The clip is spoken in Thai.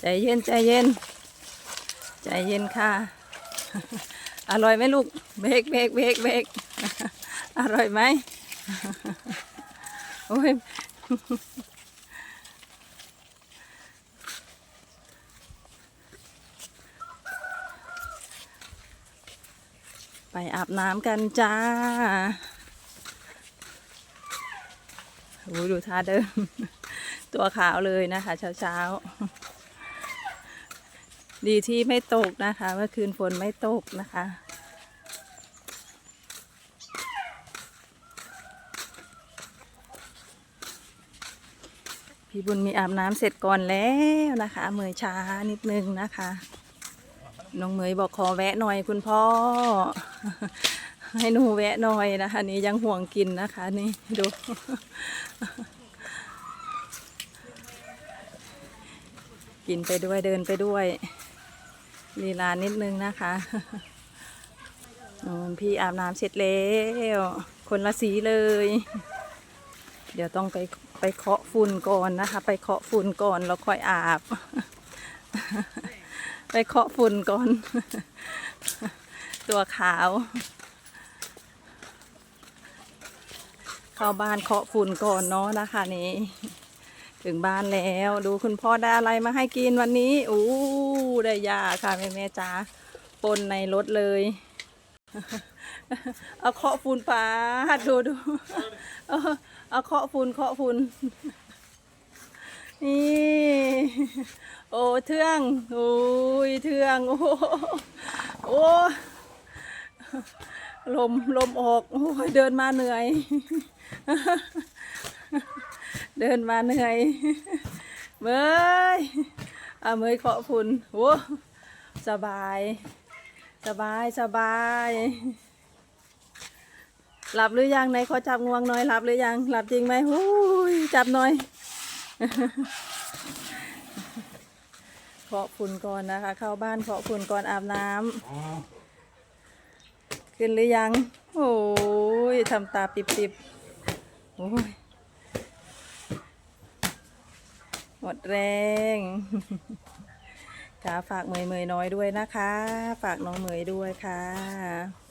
ใจเย็นใจเย็น ใจเย็นค่ะ อร่อยไหมลูก เบกเบกเบกเบกอร่อยไหมโอ้ยไปอาบน้ำกันจ้าโอ้ยดูท่าเดิน ตัวขาวเลยนะคะเช้าเช้าๆดีที่ไม่ตกนะคะ เมื่อคืนฝนไม่ตกนะคะ พี่บุญมีอาบน้ำเสร็จก่อนแล้วนะคะ เมยช้านิดนึงนะคะ น้องเมยบอกขอแวะหน่อยคุณพ่อ ให้หนูแวะหน่อยนะคะ นี่ยังห่วงกินนะคะ นี่ดู กินไปด้วยเดินไปด้วยลีลานิดนึงนะคะพี่อาบน้ำเสร็จแล้ว คนละสีเลย เดี๋ยวต้องไปไปเคาะฝุ่นก่อนนะคะ ไปเคาะฝุ่นก่อนแล้วค่อยอาบ ไปเคาะฝุ่นก่อน ตัวขาว เข้าบ้านเคาะฝุ่นก่อนเนาะนะคะนี่ ถึงบ้านแล้วดูคุณพ่อได้อะไรมาให้กินวันนี้อู้ได้ยาค่ะแม่แม่จ๋าปนในรถเลย เอาเคาะฝุ่นปาดูดูเอาเคาะฝุ่นเคาะฝุ่นนี่โอ้เทื่องโอ้ยเทื่องโอ้โอ้ลมลมออกโอ้ยเดินมาเหนื่อย เดินมาเหนื่อย เมยเอาเมยเคาะฝุ่นโอ้สบาย สบายสบาย หลับหรือยังไหนขอจับงวงหน่อยหลับหรือยัง หลับจริงไหมหูยจับหน่อยเคาะฝุ่นก่อนนะคะ เข้าบ้านเคาะฝุ่นก่อนอาบน้ำขึ้นหรือยัง โอ้ยทำตาปิบๆโอ้ย ห มดแรงค่ะฝากเมยเมยน้อยด้วยนะคะ ฝากน้องเมยด้วยค่ะ